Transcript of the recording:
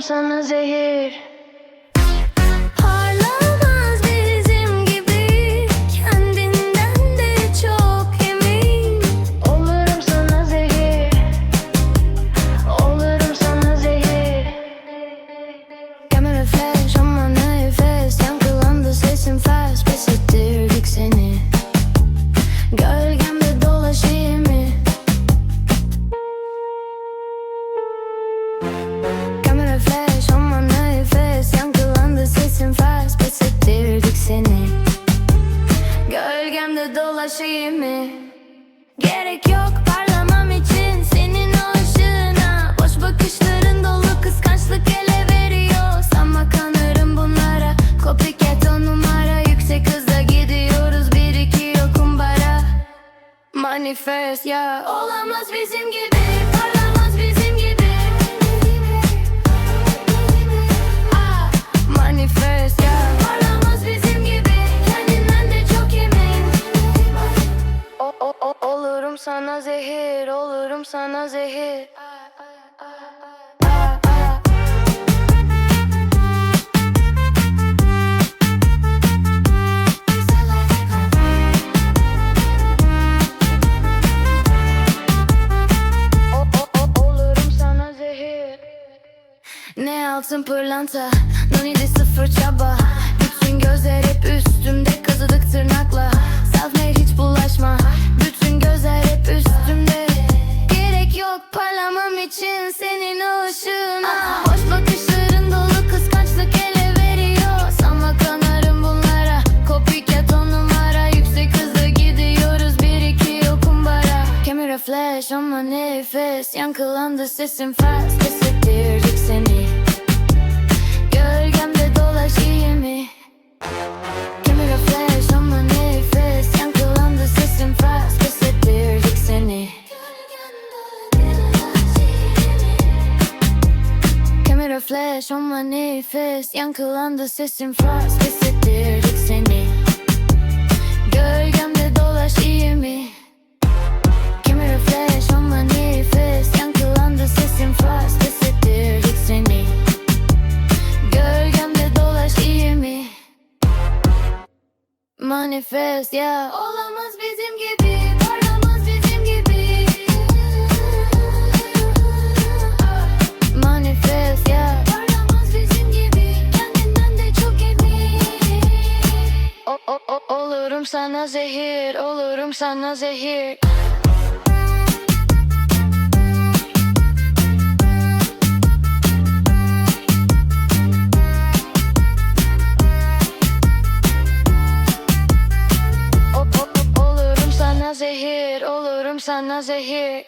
sana zehir. Gerek yok parlamam için senin o Boş bakışların dolu kıskançlık ele veriyor. Sanma kanırım bunlara. Copycat on numara. Yüksek hızda gidiyoruz. Bir iki yok kumbara Manifest ya. Olamaz bizim gibi sana zehir, olurum sana zehir. Ne altın pırlanta Noni'de sıfır çaba. Bütün gözler hep üstümde Kazıdık tırnakla. Selfmade Flash ama nefes Yankılandı sesim fast Pes ettirdik seni. Gölgemde dolaşayım mı? Kamera flash ama nefes Yankılandı sesim fast Pes ettirdik seni. Kamera flash ama nefes Yankılandı sesim fast Pes Manifest ya. Olamaz bizim gibi Parlamaz bizim gibi. Manifest ya. Parlamaz bizim gibi Kendinden de çok emin. O, o, o, Olurum sana zehir Olurum sana zehir zehir, olurum sana zehir